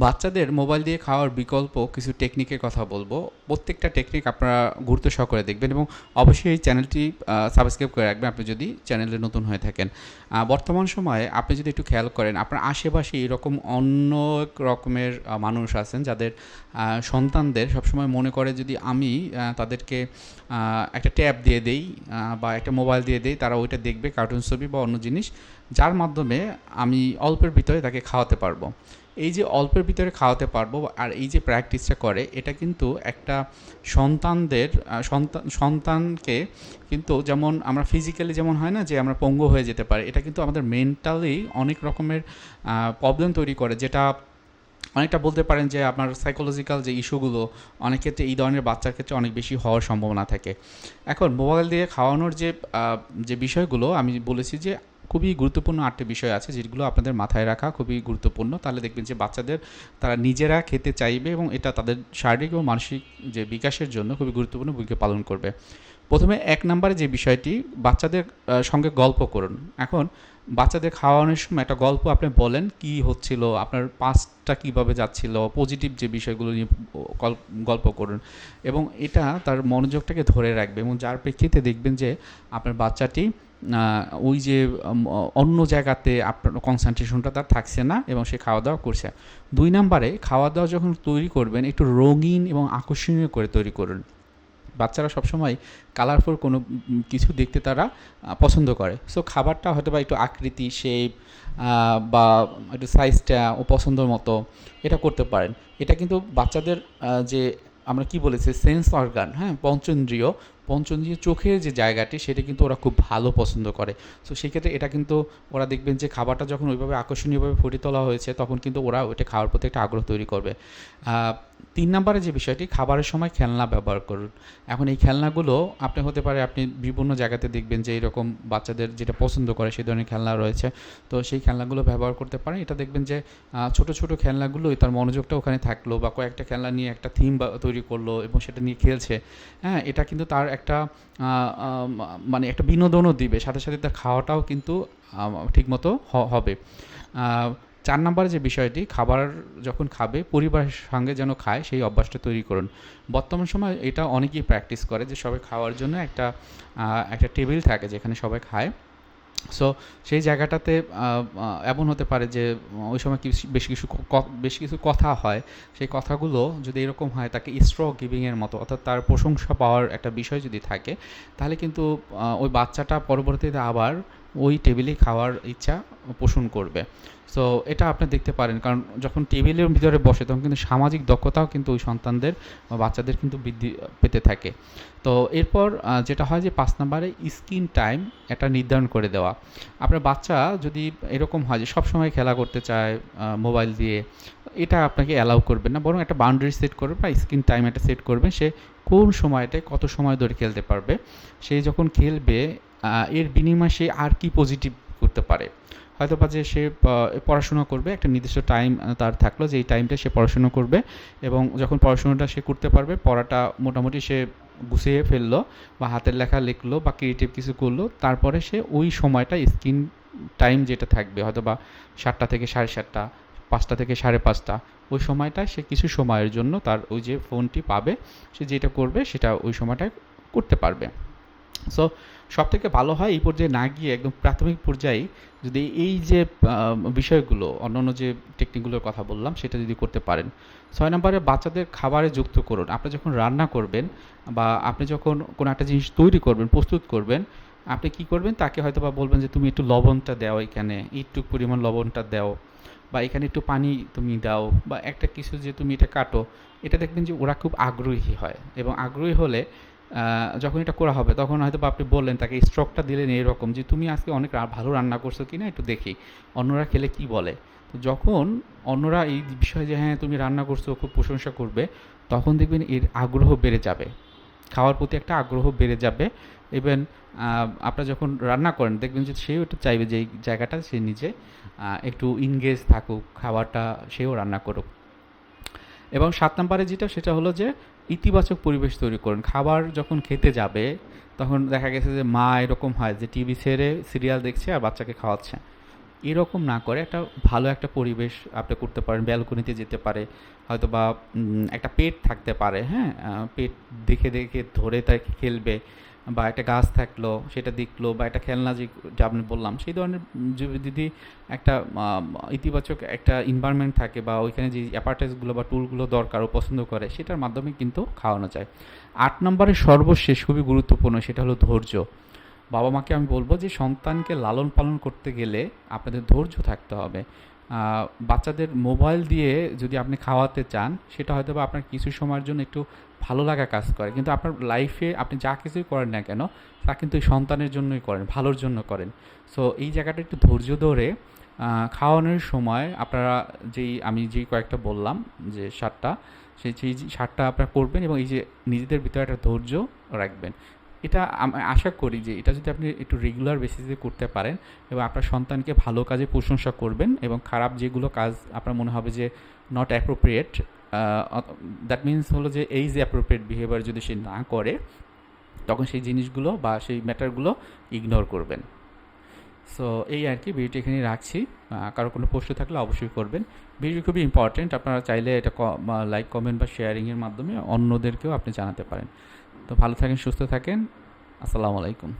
বাচ্চাদের মোবাইল দিয়ে খাওয়ার বিকল্প কিছু টেকনিকের কথা বলব। প্রত্যেকটা টেকনিক আপনারা গুরুত্ব সহকারে দেখবেন এবং অবশ্যই এই চ্যানেলটি সাবস্ক্রাইব করে রাখবেন আপনি যদি চ্যানেলে নতুন হয়ে থাকেন। বর্তমান সময়ে আপনি যদি একটু খেয়াল করেন, আপনার আশেপাশে এরকম অন্য রকমের মানুষ আছেন যাদের সন্তানদের সবসময় মনে করে যদি আমি তাদেরকে একটা ট্যাব দিয়ে দেই বা একটা মোবাইল দিয়ে দেই, তারা ওইটা দেখবে কার্টুন ছবি বা অন্য জিনিস, যার মাধ্যমে আমি অল্পের ভিতরে তাকে খাওয়াতে পারব। এই যে অল্পের ভিতরে খাওয়াতে পারব আর এই যে প্র্যাকটিসটা করে, এটা কিন্তু একটা সন্তানদের সন্তান, সন্তানকে কিন্তু যেমন আমরা ফিজিক্যালি যেমন হয় না যে আমরা পঙ্গু হয়ে যেতে পারি, এটা কিন্তু আমাদের মেন্টালি অনেক রকমের প্রবলেম তৈরি করে যেটা অনেকটা বলতে পারেন যে আপনার সাইকোলজিক্যাল যে ইস্যুগুলো অনেক ক্ষেত্রে এই ধরনের বাচ্চার ক্ষেত্রে অনেক বেশি হওয়ার সম্ভাবনা থাকে। এখন মোবাইল দিয়ে খাওয়ানোর যে যে বিষয়গুলো আমি বলেছি যে খুবই গুরুত্বপূর্ণ আটটি বিষয় আছে যেগুলো আপনাদের মাথায় রাখা খুবই গুরুত্বপূর্ণ। তাহলে দেখবেন যে বাচ্চাদের তারা নিজেরা খেতে চাইবে এবং এটা তাদের শারীরিক এবং মানসিক যে বিকাশের জন্য খুবই গুরুত্বপূর্ণ ভূমিকা পালন করবে। প্রথমে এক নম্বরে যে বিষয়টি, বাচ্চাদের সঙ্গে গল্প করুন। এখন বাচ্চাদের খাওয়ানোর সময় একটা গল্প আপনি বলেন, কি হচ্ছিল, আপনার পাস্টটা কীভাবে যাচ্ছিল পজিটিভ যে বিষয়গুলো নিয়ে গল্প- করুন। এবং এটা তার মনোযোগটাকে ধরে রাখবে এবং যার প্রেক্ষিতে দেখবেন যে আপনার বাচ্চাটি ওই যে অন্য জায়গাতে আপনার কনসেন্ট্রেশনটা তার থাকছে না এবং সে খাওয়া দাওয়া করছে। দুই নম্বরে খাওয়া দাওয়া যখন তৈরি করবেন, একটু রঙিন এবং আকর্ষণীয় করে তৈরি করুন। বাচ্চারা সবসময় কালারফুল কোনো কিছু দেখতে তারা পছন্দ করে। সো খাবারটা হয়তো বা একটু আকৃতি শেপ বা একটু সাইজটা ও পছন্দের মতো, এটা করতে পারেন। এটা কিন্তু বাচ্চাদের যে আমরা কি বলেছি সেন্স অর্গান হ্যাঁ পঞ্চেন্দ্রিয় পঞ্চেন্দ্রিয় চোখের যে জায়গাটি, সেটা কিন্তু ওরা খুব ভালো পছন্দ করে। সো সেক্ষেত্রে এটা কিন্তু ওরা দেখবেন যে খাবারটা যখন ওইভাবে আকর্ষণীয়ভাবে ফুটিয়ে তোলা হয়েছে, তখন কিন্তু ওরা ওইটা খাওয়ার প্রতি একটা আগ্রহ তৈরি করবে। তিন নম্বরে যে বিষয়টি, খাবারের সময় খেলনা ব্যবহার করুন। এখন এই খেলনাগুলো আপনি হতে পারে আপনি বিভিন্ন জায়গাতে দেখবেন যে এরকম বাচ্চাদের যেটা পছন্দ করে সেই ধরনের খেলনা রয়েছে। তো সেই খেলনাগুলো ব্যবহার করতে পারেন। এটা দেখবেন যে ছোট ছোট খেলনাগুলোই তার মনোযোগটা ওখানে থাকল বা কয়েকটা খেলনা নিয়ে একটা থিম তৈরি করল এবং সেটা নিয়ে খেলছে। হ্যাঁ এটা কিন্তু তার একটা মানে একটা বিনোদনও দিবে। সাথে সাথে তার খাওয়াটাও কিন্তু ঠিকমতো হবে। চার নম্বরে যে বিষয়টি, খাবার যখন খাবে, পরিবারের সঙ্গে যেন খায়, সেই অভ্যাসটা তৈরি করুন। বর্তমান সময় এটা অনেকেই প্র্যাকটিস করে যে সবাই খাওয়ার জন্য একটা একটা টেবিল থাকে যেখানে সবাই খায়। সো সেই জায়গাটাতে এমন হতে পারে যে, ওই সময় বেশ কিছু বেশ কিছু কথা হয়, সেই কথাগুলো যদি এরকম হয়, তাকে স্ট্র গিভিংয়ের মতো, অর্থাৎ তার প্রশংসা পাওয়ার একটা বিষয় যদি থাকে, তাহলে কিন্তু ওই বাচ্চাটা পরবর্তীতে আবার ওই টেবিলেই খাওয়ার ইচ্ছা পোষণ করবে। সো এটা আপনি দেখতে পারেন, কারণ যখন টেবিলের ভিতরে বসে, তখন কিন্তু সামাজিক দক্ষতাও কিন্তু ওই সন্তানদের বা বাচ্চাদের কিন্তু বৃদ্ধি পেতে থাকে। তো, এরপর যেটা হয় যে পাঁচ নম্বরে স্ক্রিন টাইম এটা নির্ধারণ করে দেওয়া। আপনার বাচ্চা যদি এরকম হয় যে সব সময় খেলা করতে চায় মোবাইল দিয়ে, এটা আপনাকে অ্যালাউ করবেন না। বরং একটা বাউন্ডারি সেট করবে বা স্ক্রিন টাইম একটা সেট করবেন সে কোন সময়টায় কত সময় ধরে খেলতে পারবে। সে যখন খেলবে এর বিনিময়ে সে আর কি পজিটিভ করতে পারে। হয়তো বা যে সে পড়াশোনা করবে, একটা নির্দিষ্ট টাইম তার থাকল, যে এই টাইমটা সে পড়াশোনা করবে এবং যখন পড়াশোনাটা সে করতে পারবে, পড়াটা মোটামুটি সে গুছিয়ে ফেলল বা হাতের লেখা লিখলো বা ক্রিয়েটিভ কিছু করল, তারপরে সে ওই সময়টা স্ক্রিন টাইম যেটা থাকবে, হয়তো বা সাতটা থেকে সাড়ে সাতটা, পাঁচটা থেকে সাড়ে পাঁচটা, ওই সময়টায় সে কিছু সময়ের জন্য তার ওই যে ফোনটি পাবে, সে যেটা করবে সেটা ওই সময়টায় করতে পারবে। সো সব থেকে ভালো হয় এই পর্যায়ে না গিয়ে একদম প্রাথমিক পর্যায়ে যদি এই যে বিষয়গুলো, অন্যান্য যে টেকনিকগুলোর কথা বললাম, সেটা যদি করতে পারেন। ছয় নম্বরে বাচ্চাদের খাবারে যুক্ত করুন। আপনি যখন রান্না করবেন বা আপনি যখন কোনো একটা জিনিস তৈরি করবেন, প্রস্তুত করবেন, আপনি কি করবেন? তাকে হয়তো বা বলবেন যে, তুমি একটু লবণটা দাও এখানে, একটু পরিমাণ লবণটা দাও বা এখানে একটু পানি তুমি দাও বা একটা কিছু যে তুমি এটা কাটো। এটা দেখবেন যে ওরা খুব আগ্রহী হয় এবং আগ্রহী হলে যখন এটা করা হবে, তখন হয়তো আপনি বললেন, তাকে স্ট্রকটা দিলেন এরকম যে, তুমি আজকে অনেক ভালো রান্না করছ কি না একটু দেখি। অন্যরা খেলে কি বলে? তো যখন অন্যরা এই বিষয়ে যে হ্যাঁ তুমি রান্না করছ, খুব প্রশংসা করবে, তখন দেখবেন এর আগ্রহ বেড়ে যাবে। খাওয়ার প্রতি একটা আগ্রহ বেড়ে যাবে। ইভেন আপনারা যখন রান্না করেন, দেখবেন যে, সেও একটু চাইবে যে জায়গাটা সে নিজে একটু ইনগেজ থাকুক, খাবারটা সেও রান্না করুক। এবং সাত নম্বরে যেটা, সেটা হলো যে ইতিবাচক পরিবেশ তৈরি করুন। খাবার যখন খেতে যাবে, তখন দেখা গেছে যে মা এরকম হয় যে টিভি ছেড়ে সিরিয়াল দেখছে আর বাচ্চাকে খাওয়াচ্ছে। এরকম না করে একটা ভালো একটা পরিবেশ আপনি করতে পারেন। ব্যালকনিতে যেতে পারে, হয়তো বা একটা পেট থাকতে পারে হ্যাঁ? পেট দেখে দেখে ধরে তাকে খেলবে। বা একটা গাছ থাকল, সেটা দেখল বা একটা খেলনা যে যা আপনি বললাম, সেই ধরনের যদি একটা ইতিবাচক একটা এনভায়রনমেন্ট থাকে বা ওইখানে যে অ্যাপার্টাইজগুলো বা টুলগুলো দরকার ও পছন্দ করে, সেটার মাধ্যমে কিন্তু খাওয়ানো যায়। আট নম্বরে সর্বশেষ খুবই গুরুত্বপূর্ণ সেটা হলো ধৈর্য। বাবা মাকে আমি বলব যে সন্তানকে লালন পালন করতে গেলে আপনাদের ধৈর্য থাকতে হবে। বাচ্চাদের মোবাইল দিয়ে যদি আপনি খাওয়াতে চান, সেটা হয়তো বা আপনার কিছু সময়ের জন্য একটু ভালো লাগা কাজ করে। কিন্তু আপনার লাইফে আপনি যা কিছুই করেন না কেন, তা কিন্তু সন্তানের জন্যই করেন, ভালোর জন্য করেন। সো এই জায়গাটা একটু ধৈর্য ধরে খাওয়ানোর সময় আপনারা যেই, আমি যেই কয়েকটা বললাম যে সারটা সেই সেই সারটা আপনারা করবেন এবং এই যে নিজেদের ভিতরে একটা ধৈর্য রাখবেন। এটা আমি আশা করি যে এটা যদি আপনি একটু রেগুলার বেসিসে করতে পারেন এবং আপনার সন্তানকে ভালো কাজে প্রশংসা করবেন এবং খারাপ যেগুলো কাজ আপনার মনে হবে যে নট অ্যাপ্রোপ্রিয়েট দ্যাট মিন্স হলো যে এই যে অ্যাপ্রোপ্রিয়েট বিহেভিয়ার যদি সে না করে, তখন সেই জিনিসগুলো বা সেই ম্যাটারগুলো ইগনোর করবেন। সো এই আর কি ভিডিওটি এখানে রাখছি। কারও কোনো প্রশ্ন থাকলে অবশ্যই করবেন। ভিডিও খুবই ইম্পর্টেন্ট আপনারা চাইলে এটা লাইক কমেন্ট বা শেয়ারিংয়ের মাধ্যমে অন্যদেরকেও আপনি জানাতে পারেন। তো ভালো থাকেন, সুস্থ থাকেন। আসসালামু আলাইকুম।